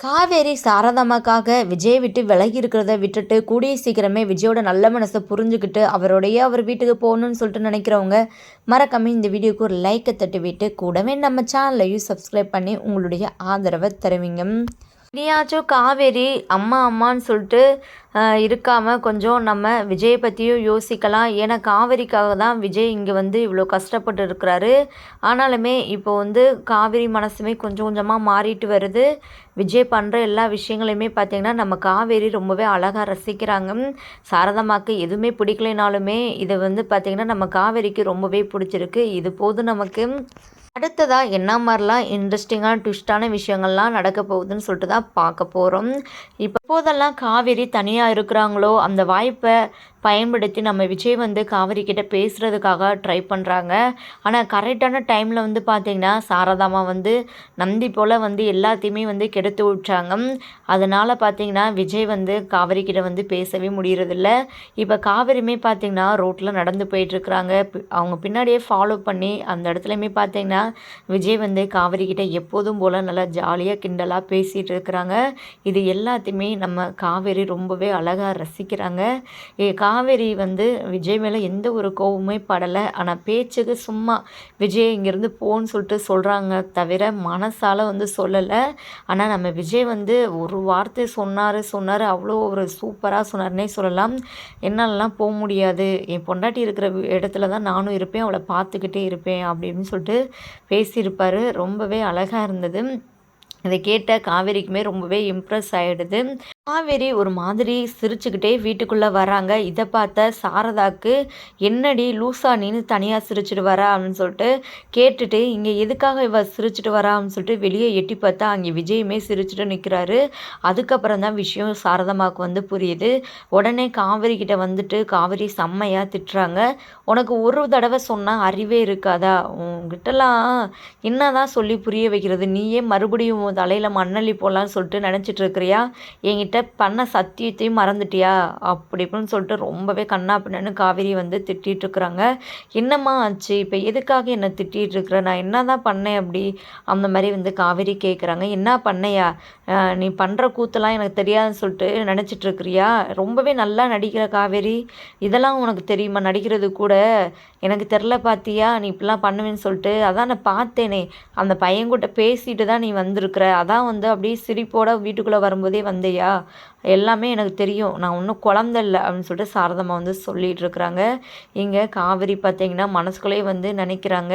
காவேரி சாரதாமாக்காக விஜய் விட்டு விலகி இருக்கிறத விட்டுட்டு கூடிய சீக்கிரமே விஜயோட நல்ல மனசை புரிஞ்சுக்கிட்டு அவருடைய அவர் வீட்டுக்கு போகணும்னு சொல்லிட்டு நினைக்கிறவங்க மறக்காம இந்த வீடியோக்கு ஒரு லைக்கை தட்டி விட்டு கூடவே நம்ம சேனலையும் சப்ஸ்கிரைப் பண்ணி உங்களுடைய ஆதரவை தருவீங்க. இனியாச்சும் காவேரி அம்மா அம்மான்னு சொல்லிட்டு இருக்காமல் கொஞ்சம் நம்ம விஜயை பற்றியும் யோசிக்கலாம். ஏன்னா காவேரிக்காக தான் விஜய் இங்கே வந்து இவ்வளோ கஷ்டப்பட்டு இருக்கிறாரு. ஆனாலுமே இப்போ வந்து காவேரி மனசுமே கொஞ்சம் கொஞ்சமாக மாறிட்டு வருது. விஜய் பண்ணுற எல்லா விஷயங்களையுமே பார்த்திங்கன்னா நம்ம காவேரி ரொம்பவே அழகாக ரசிக்கிறாங்க. சாரதமாக்கு எதுவுமே பிடிக்கலைனாலுமே இதை வந்து பார்த்திங்கன்னா நம்ம காவேரிக்கு ரொம்பவே பிடிச்சிருக்கு. இது போதும் நமக்கு. அடுத்ததாக என்ன மாதிரிலாம் இன்ட்ரெஸ்டிங்கான ட்விஸ்டான விஷயங்கள்லாம் நடக்க போகுதுன்னு சொல்லிட்டு தான் பார்க்க போகிறோம் இப்போ இப்போதெல்லாம் காவேரி தனியாக இருக்கிறாங்களோ அந்த வாய்ப்பை பயன்படுத்தி நம்ம விஜய் வந்து காவேரி கிட்ட பேசுகிறதுக்காக ட்ரை பண்ணுறாங்க ஆனால் கரெக்டான டைமில் வந்து பார்த்திங்கன்னா சாரதாமா வந்து நந்தி போல் வந்து எல்லாத்தையுமே வந்து கெடுத்து விட்டாங்க. அதனால் பார்த்திங்கன்னா விஜய் வந்து காவேரி கிட்ட வந்து பேசவே முடியறதில்ல. இப்போ காவேரியுமே பார்த்திங்கன்னா ரோட்டில் நடந்து போயிட்டுருக்குறாங்க அவங்க பின்னாடியே ஃபாலோ பண்ணி அந்த இடத்துலையுமே பார்த்திங்கன்னா விஜய் வந்து காவேரி கிட்ட எப்போதும் போல் நல்லா ஜாலியாக கிண்டலாக பேசிகிட்டு இருக்கிறாங்க. இது எல்லாத்தையுமே நம்ம காவேரி ரொம்பவே அழகாக ரசிக்கிறாங்க. ஏ காவேரி வந்து விஜய் மேலே எந்த ஒரு கோபமே படலை. ஆனால் பேச்சுக்கு சும்மா விஜய் இங்கேருந்து போன்னு சொல்லிட்டு சொல்கிறாங்க தவிர மனசால் வந்து சொல்லலை. ஆனால் நம்ம விஜய் வந்து ஒரு வார்த்தை சொன்னார் சொன்னார் அவ்வளோ ஒரு சூப்பராக சொன்னார்னே சொல்லலாம். என்னாலலாம் போக முடியாது. என் பொண்டாட்டி இருக்கிற இடத்துல தான் நானும் இருப்பேன் அவளை பார்த்துக்கிட்டே இருப்பேன் அப்படின்னு சொல்லிட்டு பேசியிருப்பார். ரொம்பவே அழகாக இருந்தது. இதை கேட்ட காவேரிக்குமே ரொம்பவே இம்ப்ரெஸ் ஆகிடுது காவேரி ஒரு மாதிரி சிரிச்சுக்கிட்டே வீட்டுக்குள்ளே வராங்க. இதை பார்த்த சாரதாக்கு என்னடி லூசா நீனு தனியாக சிரிச்சிட்டு வரா? அப்படின்னு சொல்லிட்டு கேட்டுட்டு இங்கே எதுக்காக இவ சிரிச்சிட்டு வரா? அப்படின்னு சொல்லிட்டு வெளியே எட்டி பார்த்தா அங்கே விஜயுமே சிரிச்சுட்டு நிற்கிறாரு அதுக்கப்புறம் தான் விஷயம் சாரதமாவுக்கு வந்து புரியுது. உடனே காவேரி கிட்ட வந்துட்டு காவேரி செம்மையாக திட்டுறாங்க. உனக்கு ஒரு தடவை சொன்னால் அறிவே இருக்காதா? உங்ககிட்டலாம் என்ன தான் சொல்லி புரிய வைக்கிறது? நீயே மறுபடியும் தலையில் மண்ணள்ளி போடலான்னு சொல்லிட்டு நினச்சிட்டு இருக்கிறியா? என்கிட்ட பண்ண சத்தியத்தையும் மறந்துட்டியா? அப்படி இப்படின்னு சொல்லிட்டு ரொம்பவே கண்ணா பின்னு காவேரி வந்து திட்டிகிட்ருக்குறாங்க என்னம்மா ஆச்சு? இப்போ எதுக்காக என்னை திட்டிகிட்ருக்குற நான் என்ன தான் பண்ணேன் அப்படி? அந்த மாதிரி வந்து காவேரி கேட்குறாங்க என்ன பண்ணையா? நீ பண்ணுற கூத்தெல்லாம் எனக்கு தெரியாதுன்னு சொல்லிட்டு நினச்சிட்ருக்குறியா ரொம்பவே நல்லா நடிக்கிற காவேரி. இதெல்லாம் உனக்கு தெரியுமா? நடிக்கிறது கூட. எனக்கு தெரில பார்த்தியா நீ இப்படிலாம் பண்ணுவேன்னு சொல்லிட்டு. அதான் நான் பார்த்தேனே. அந்த பையன்கிட்ட பேசிட்டு தான் நீ வந்திருக்கிற. அதான் வந்து அப்படியே சிரிப்போட வீட்டுக்குள்ளே வரும்போதே வந்தையா? எல்லாமே எனக்கு தெரியும். நான் ஒன்றும் குழந்த இல்லை அப்படின்னு சொல்லிட்டு சாரதம்மா வந்து சொல்லிகிட்டு இருக்கிறாங்க. இங்கே காவிரி பார்த்தீங்கன்னா மனசுக்குள்ளேயே வந்து நினைக்கிறாங்க.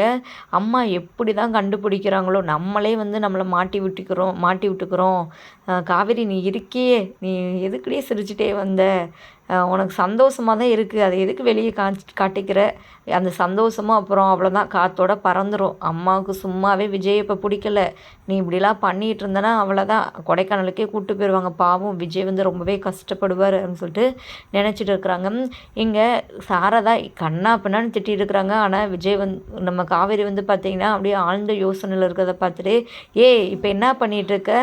அம்மா எப்படி தான் கண்டுபிடிக்கிறாங்களோ நம்மளே வந்து நம்மளை மாட்டி விட்டுக்கிறோம் மாட்டி விட்டுக்கிறோம். காவிரி நீ இருக்கியே. நீ எதுக்குடியே சிரிச்சிட்டே வந்த? உனக்கு சந்தோஷமாக தான் இருக்குது அது எதுக்கு வெளியே காட்சி காட்டிக்கிற? அந்த சந்தோஷமும் அப்புறம் அவ்வளோதான் காற்றோட பறந்துடும் அம்மாவுக்கு சும்மாவே விஜய் இப்போ பிடிக்கல. நீ இப்படிலாம் பண்ணிகிட்டு இருந்தனா அவ்வளோதான் கொடைக்கானலுக்கே கூப்பிட்டு போயிடுவாங்க பாவம் விஜய் வந்து ரொம்பவே கஷ்டப்படுவார் அப்படின்னு சொல்லிட்டு நினச்சிட்டு இருக்கிறாங்க. இங்கே சாரதா கண்ணா பின்னான்னு திட்டிகிட்டு இருக்கிறாங்க. ஆனால் விஜய் வந்து நம்ம காவேரி வந்து பார்த்திங்கன்னா அப்படியே ஆழ்ந்த யோசனையில் இருக்கிறத பார்த்துட்டு ஏய் இப்போ என்ன பண்ணிகிட்ருக்க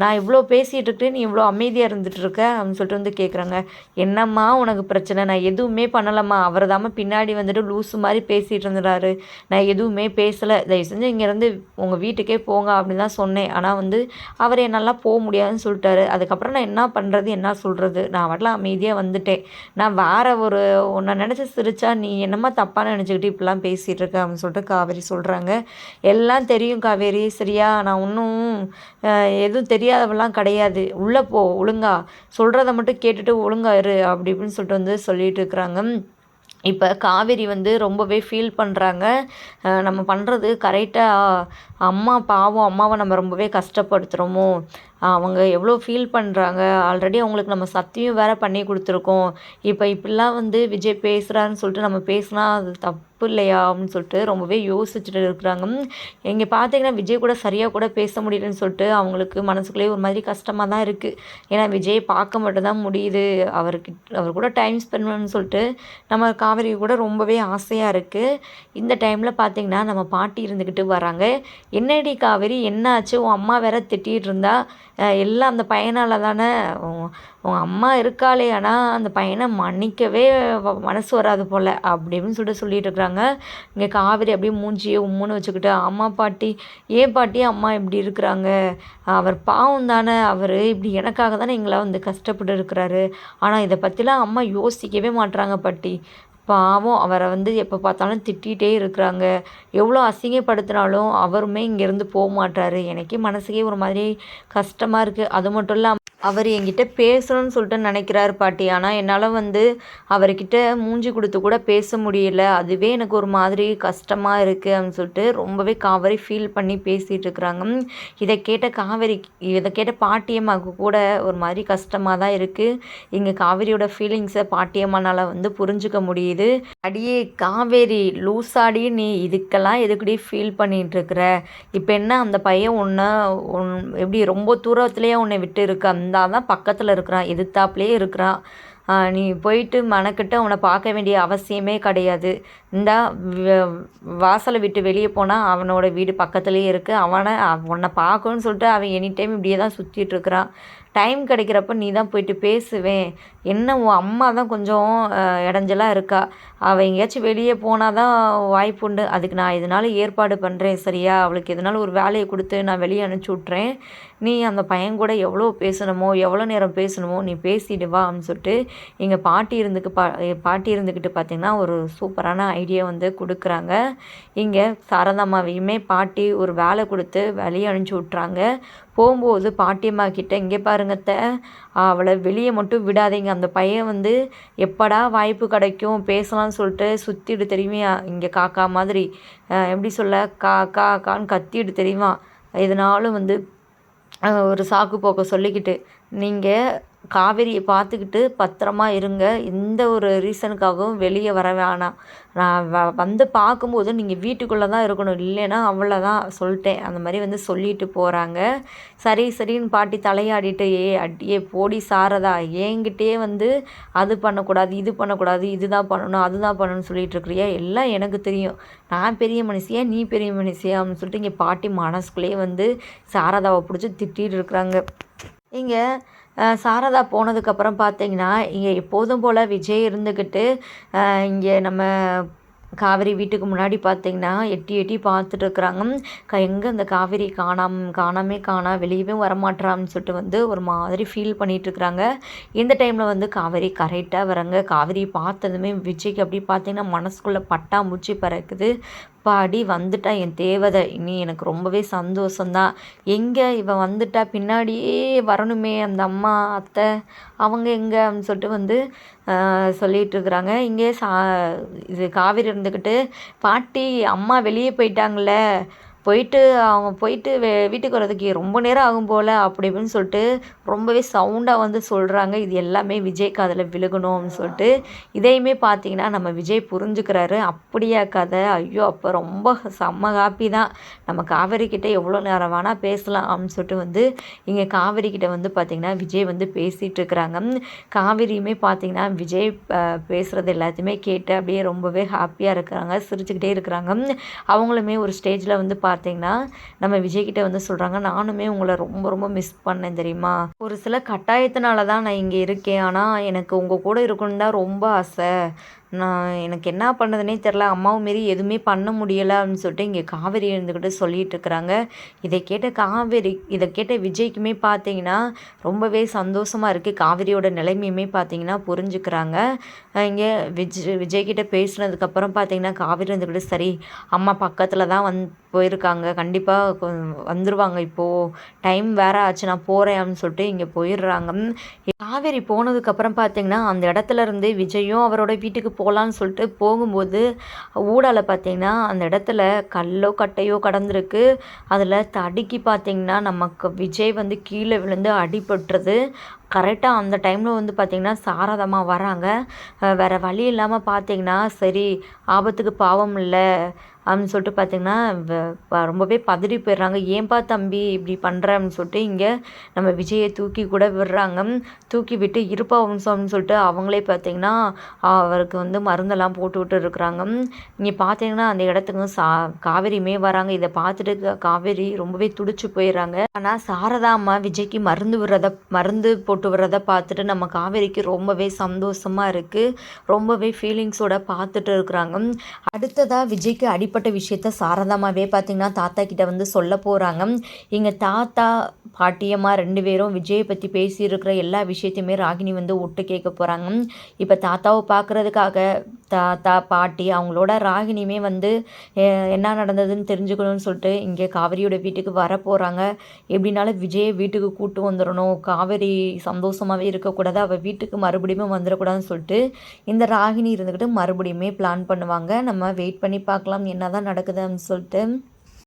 நான் இவ்வளோ பேசிகிட்டு இருக்கேன் நீ இவ்வளோ அமைதியாக இருந்துகிட்ருக்க அப்படின்னு சொல்லிட்டு வந்து கேட்குறாங்க என்னம்மா உனக்கு பிரச்சனை? நான் எதுவுமே பண்ணலம்மா. அவர் தாம பின்னாடி வந்துட்டு லூஸு மாதிரி பேசிகிட்டு இருந்துறாரு. நான் எதுவுமே பேசலை. தயவு செஞ்சு இங்கேருந்து உங்கள் வீட்டுக்கே போங்க அப்படின்னு தான் சொன்னேன். ஆனால் வந்து அவர் என்னெல்லாம் போக முடியாதுன்னு சொல்லிட்டாரு. அதுக்கப்புறம் நான் என்ன பண்ணுறது என்ன சொல்கிறது நான் வரலாம் அமைதியாக வந்துட்டேன். நான் வேறு ஒரு உன்னை நினச்சி சிரிச்சா நீ என்னம்மா தப்பாக நினச்சிக்கிட்டு இப்படிலாம் பேசிகிட்டு இருக்க அப்படின்னு சொல்லிட்டு காவேரி சொல்கிறாங்க எல்லாம் தெரியும் காவேரி. சரியா? நான் ஒன்றும் எதுவும் தெரியாதவெல்லாம் கிடையாது. உள்ளே போ ஒழுங்கா. சொல்கிறத மட்டும் கேட்டுட்டு ஒழுங்கா இரு அப்படி இப்படின்னு சொல்லிட்டு வந்து சொல்லிட்டு இருக்கிறாங்க. இப்போ காவேரி வந்து ரொம்பவே ஃபீல் பண்ணுறாங்க நம்ம பண்ணுறது கரெக்டாக அம்மா பாவம் அம்மாவை நம்ம ரொம்பவே கஷ்டப்படுத்துகிறோமோ அவங்க எவ்வளோ ஃபீல் பண்ணுறாங்க ஆல்ரெடி அவங்களுக்கு நம்ம சத்தியம் வேறு பண்ணி கொடுத்துருக்கோம். இப்போ இப்படிலாம் வந்து விஜய் பேசுகிறாருன்னு சொல்லிட்டு நம்ம பேசினா அது தப்பு இல்லையா? அப்படின்னு சொல்லிட்டு ரொம்பவே யோசிச்சுட்டு இருக்கிறாங்க. இங்கே பார்த்தீங்கன்னா விஜய் கூட சரியாக கூட பேச முடியலன்னு சொல்லிட்டு அவங்களுக்கு மனசுக்குள்ளேயே ஒரு மாதிரி கஷ்டமாக தான் இருக்குது ஏன்னா விஜய் பார்க்க மட்டும் தான் முடியுது. அவருக்கு அவர் கூட டைம் ஸ்பெண்ட் பண்ணணும்னு சொல்லிட்டு நம்ம காவேரி கூட ரொம்பவே ஆசையாக இருக்குது இந்த டைமில் பார்த்திங்கன்னா நம்ம பாட்டி இருந்துக்கிட்டு வராங்க. என்னடி காவேரி என்னாச்சு? உன் அம்மா வேற திட்டிகிட்டு இருந்தா எல்லாம் அந்த பையனால் தானே உங்கள் அம்மா இருக்காளே ஆனால் அந்த பையனை மன்னிக்கவே மனசு வராது போல் அப்படின்னு சொல்லிட்டு சொல்லிட்டு இருக்கிறாங்க இங்கே காவிரி அப்படியே மூஞ்சியை உம்முன்னு வச்சுக்கிட்டு அம்மா பாட்டி ஏன் பாட்டி அம்மா இப்படி இருக்கிறாங்க? அவர் பாவம் தானே அவர் இப்படி எனக்காக தானே எங்களை வந்து கஷ்டப்பட்டு இருக்கிறாரு. ஆனால் இதை பற்றிலாம் அம்மா யோசிக்கவே மாட்றாங்க பாட்டி. பாவம் அவரை வந்து எப்போ பார்த்தாலும் திட்டிகிட்டே இருக்கிறாங்க. எவ்வளோ அசிங்கப்படுத்தினாலும் அவருமே இங்கேருந்து போக மாட்டார். எனக்கே மனசுக்கே ஒரு மாதிரி கஷ்டமாக இருக்குது அது மட்டும் இல்லாமல் அவர் என்கிட்ட பேசணும்னு சொல்லிட்டு நினைக்கிறாரு பாட்டி. ஆனால் என்னால் வந்து அவர்கிட்ட மூஞ்சி கொடுத்து கூட பேச முடியல. அதுவே எனக்கு ஒரு மாதிரி கஷ்டமாக இருக்குது அப்படின்னு சொல்லிட்டு ரொம்பவே காவேரி ஃபீல் பண்ணி பேசிகிட்டு இருக்கிறாங்க. இதை கேட்ட காவேரி இதை கேட்ட பாட்டியம்மாவுக்கு கூட ஒரு மாதிரி கஷ்டமாக தான் இருக்குது இங்கே காவேரியோட ஃபீலிங்ஸை பாட்டியம்மானால் வந்து புரிஞ்சுக்க முடியுது. அடியே காவேரி லூசாடி நீ இதுக்கெல்லாம் எதுக்குடி ஃபீல் பண்ணிகிட்டு இருக்கிற? இப்போ என்ன அந்த பையன் உன்னை உன் எப்படி ரொம்ப தூரத்துலேயே உன்னை விட்டு இருக்க வந்தால் தான் பக்கத்தில் இருக்கிறான் எதிர்த்தாப்புலேயே இருக்கிறான். நீ போயிட்டு மனக்கிட்ட அவனை பார்க்க வேண்டிய அவசியமே கிடையாது. இந்த வாசலை விட்டு வெளியே போனால் அவனோட வீடு பக்கத்துலேயே இருக்குது அவனை உன்னை பார்க்கணுன்னு சொல்லிட்டு அவன் எனி டைம் இப்படியே தான் சுற்றிட்டுருக்குறான் டைம் கிடைக்கிறப்ப நீ தான் போயிட்டு பேசுவேன். என்ன உன் அம்மா தான் கொஞ்சம் இடைஞ்சலாக இருக்கா? அவள் எங்கேயாச்சும் வெளியே போனால் தான் வாய்ப்பு உண்டு. அதுக்கு நான் இதனால் ஏற்பாடு பண்ணுறேன் சரியா? அவளுக்கு எதனால ஒரு வேலையை கொடுத்து நான் வெளியே அனுப்பிச்சி விட்றேன் நீ அந்த பையன் கூட எவ்வளோ பேசணுமோ எவ்வளோ நேரம் பேசணுமோ நீ பேசிட்டு வா அப்படின்னு சொல்லிட்டு எங்கள் பாட்டி இருந்துக்கு பா பாட்டி இருந்துக்கிட்டு பார்த்திங்கன்னா ஒரு சூப்பரான ஐடியா வந்து கொடுக்குறாங்க. இங்கே சாரதாமாவையுமே பாட்டி ஒரு வேலை கொடுத்து வெளியே அனுப்பிச்சி விட்றாங்க போகும்போது பாட்டியம்மா கிட்டே இங்கே பாருங்கத்த அவளை வெளியே மட்டும் விடாதீங்க. அந்த பையன் வந்து எப்படா வாய்ப்பு கிடைக்கும் பேசலாம்னு சொல்லிட்டு சுற்றிட்டு தெரியுமா இங்கே காக்கா மாதிரி. எப்படி சொல்ல? கா கா கான்னு கத்திட்டு தெரியுமா? இதனாலும் வந்து ஒரு சாக்கு போக்க சொல்லிக்கிட்டு நீங்கள் காவேரியை பார்த்துக்கிட்டு பத்திரமா இருங்க. எந்த ஒரு ரீசனுக்காகவும் வெளியே வர வேணாம். நான் வ வந்து பார்க்கும்போது நீங்கள் வீட்டுக்குள்ளே தான் இருக்கணும். இல்லைன்னா அவ்வளோதான் சொல்லிட்டேன். அந்த மாதிரி வந்து சொல்லிட்டு போகிறாங்க சரி சரின்னு பாட்டி தலையாடிட்டு ஏ அடியே போடி சாரதா. ஏங்கிட்டே வந்து அது பண்ணக்கூடாது இது பண்ணக்கூடாது இதுதான் பண்ணணும் அதுதான் பண்ணணும்னு சொல்லிட்டு இருக்கிறியா? எல்லாம் எனக்கு தெரியும். நான் பெரிய மனுஷியா நீ பெரிய மனுஷியா? அப்படின்னு சொல்லிட்டு இங்கே பாட்டி மனசுக்குள்ளேயே வந்து சாரதாவை பிடிச்சி திட்டிகிட்டு இருக்கிறாங்க. இங்கே சாரதா போனதுக்கப்புறம் பார்த்தீங்கன்னா இங்கே எப்போதும் போல் விஜய் இருந்துக்கிட்டு இங்கே நம்ம காவேரி வீட்டுக்கு முன்னாடி பார்த்தீங்கன்னா எட்டி எட்டி பார்த்துட்டு இருக்கிறாங்க க எங்கே அந்த காவேரி காணாம காணாமே காணா வெளியவே வரமாட்டான்னு சொல்லிட்டு வந்து ஒரு மாதிரி ஃபீல் பண்ணிகிட்ருக்குறாங்க இந்த டைமில் வந்து காவேரி கரெக்டாக வராங்க. காவேரி பார்த்ததுமே விஜய்க்கு அப்படி பார்த்தீங்கன்னா மனசுக்குள்ளே பட்டாம்பூச்சி பறக்குது. அப்பாடி வந்துட்டா என் தேவதை. இனி எனக்கு ரொம்பவே சந்தோஷந்தான் எங்கே இவன் வந்துட்டா? பின்னாடியே வரணுமே அந்த அம்மா அத்தை. அவங்க எங்கே அப்படின்னு சொல்லிட்டு வந்து சொல்லிகிட்டு இருக்கிறாங்க. இங்கே சா இது காவேரி இருந்துக்கிட்டு பாட்டி அம்மா வெளியே போயிட்டாங்களே போயிட்டு அவங்க போயிட்டு வே வீட்டுக்கு வர்றதுக்கு ரொம்ப நேரம் ஆகும் போல் அப்படி இப்படின்னு சொல்லிட்டு ரொம்பவே சவுண்டாக வந்து சொல்கிறாங்க இது எல்லாமே விஜய் காதில் விழுகணும் அப்படின்னு சொல்லிட்டு. இதையுமே பார்த்தீங்கன்னா நம்ம விஜய் புரிஞ்சுக்கிறாரு. அப்படியா கதை? ஐயோ அப்போ ரொம்ப செம்ம ஹாப்பி தான். நம்ம காவேரி கிட்டே எவ்வளோ நேரம் வேணால் பேசலாம் அப்படின்னு சொல்லிட்டு வந்து இங்கே காவேரிக்கிட்ட வந்து பார்த்திங்கன்னா விஜய் வந்து பேசிகிட்டு இருக்கிறாங்க. காவேரியுமே பார்த்திங்கன்னா விஜய் பேசுகிறது எல்லாத்தையுமே கேட்டு அப்படியே ரொம்பவே ஹாப்பியாக இருக்கிறாங்க. சிரிச்சுக்கிட்டே இருக்கிறாங்க. அவங்களுமே ஒரு ஸ்டேஜில் வந்து பார்த்து பார்த்தீங்கன்னா நம்ம விஜய்கிட்ட வந்து சொல்கிறாங்க நானுமே உங்களை ரொம்ப ரொம்ப மிஸ் பண்ணேன் தெரியுமா? ஒரு சில கட்டாயத்தினால தான் நான் இங்கே இருக்கேன். ஆனால் எனக்கு உங்கள் கூட இருக்கணும் தான் ரொம்ப ஆசை. நான் எனக்கு என்ன பண்ணுறதுனே தெரில அம்மாவும் மாரி எதுவுமே பண்ண முடியலை அப்படின்னு சொல்லிட்டு இங்கே காவேரி இருந்துக்கிட்டு சொல்லிகிட்டு இருக்கிறாங்க. இதை கேட்ட காவேரி இதை கேட்ட விஜய்க்குமே பார்த்தீங்கன்னா ரொம்பவே சந்தோஷமாக இருக்குது காவேரியோட நிலைமையுமே பார்த்தீங்கன்னா புரிஞ்சுக்கிறாங்க. இங்கே விஜய் விஜய்கிட்ட பேசுனதுக்கப்புறம் பார்த்தீங்கன்னா காவேரி இருந்துக்கிட்டு சரி அம்மா பக்கத்தில் தான் வந் போயிருக்காங்க. கண்டிப்பாக வந்துடுவாங்க இப்போது டைம் வேறு ஆச்சு நான் போகிறேன் அப்படின்னு சொல்லிட்டு இங்கே போயிடுறாங்க. காவேரி போனதுக்கப்புறம் பார்த்தீங்கன்னா அந்த இடத்துல இருந்து விஜயும் அவரோட வீட்டுக்கு போகலான்னு சொல்லிட்டு போகும்போது ஊடால பார்த்திங்கன்னா அந்த இடத்துல கல்லோ கட்டையோ கடந்திருக்கு. அதில் தடுக்கி பார்த்திங்கன்னா நமக்கு விஜய் வந்து கீழே விழுந்து அடிபட்டுறது கரெக்டாக அந்த டைமில் வந்து பார்த்திங்கன்னா சாரதமாக வராங்க. வேறு வழி இல்லாமல் பார்த்தீங்கன்னா சரி ஆபத்துக்கு பாவம் இல்லை அப்படின்னு சொல்லிட்டு பார்த்திங்கன்னா ரொம்பவே பதறி போயிடுறாங்க. ஏன்பா தம்பி இப்படி பண்ணுற அப்படின்னு சொல்லிட்டு இங்கே நம்ம விஜயை தூக்கி கூட விடுறாங்க. தூக்கி விட்டு இருப்பா வம்சம்னு சொல்லிட்டு அவங்களே பார்த்திங்கன்னா அவருக்கு வந்து மருந்தெல்லாம் போட்டு விட்டு இருக்கிறாங்க. இங்கே பார்த்தீங்கன்னா அந்த இடத்துக்கு சா காவேரியுமே வராங்க. இதை பார்த்துட்டு காவேரி ரொம்பவே துடிச்சு போயிடுறாங்க. ஆனால் சாரதா அம்மா விஜய்க்கு மருந்து விடுறத மருந்து போட்டு போட்டு வர்றதை பார்த்துட்டு நம்ம காவேரிக்கு ரொம்பவே சந்தோஷமாக இருக்குது ரொம்பவே ஃபீலிங்ஸோட பார்த்துட்டு இருக்கிறாங்க. அடுத்ததாக விஜய்க்கு அடிப்பட்ட விஷயத்த சாரதாமாவே பார்த்திங்கன்னா தாத்தா கிட்ட வந்து சொல்ல போகிறாங்க எங்கள் தாத்தா பாட்டியம்மா ரெண்டு பேரும் விஜயை பற்றி பேசியிருக்கிற எல்லா விஷயத்தையுமே ராகினி வந்து ஒட்டு கேட்க போகிறாங்க இப்போ தாத்தாவை பார்க்குறதுக்காக தாத்தா பாட்டி அவங்களோட ராகினியுமே வந்து என்ன நடந்ததுன்னு தெரிஞ்சுக்கணும்னு சொல்லிட்டு இங்கே காவேரியோட வீட்டுக்கு வர போகிறாங்க எப்படினாலும் விஜயை வீட்டுக்கு கூட்டு வந்துடணும். காவேரி சந்தோஷமாகவே இருக்கக்கூடாது. அவள் வீட்டுக்கு மறுபடியும் வந்துடக்கூடாதுன்னு சொல்லிட்டு இந்த ராகினி இருந்துக்கிட்டு மறுபடியுமே பிளான் பண்ணுவாங்க. நம்ம வெயிட் பண்ணி பார்க்கலாம். என்ன தான் நடக்குதுன்னு சொல்லிட்டு.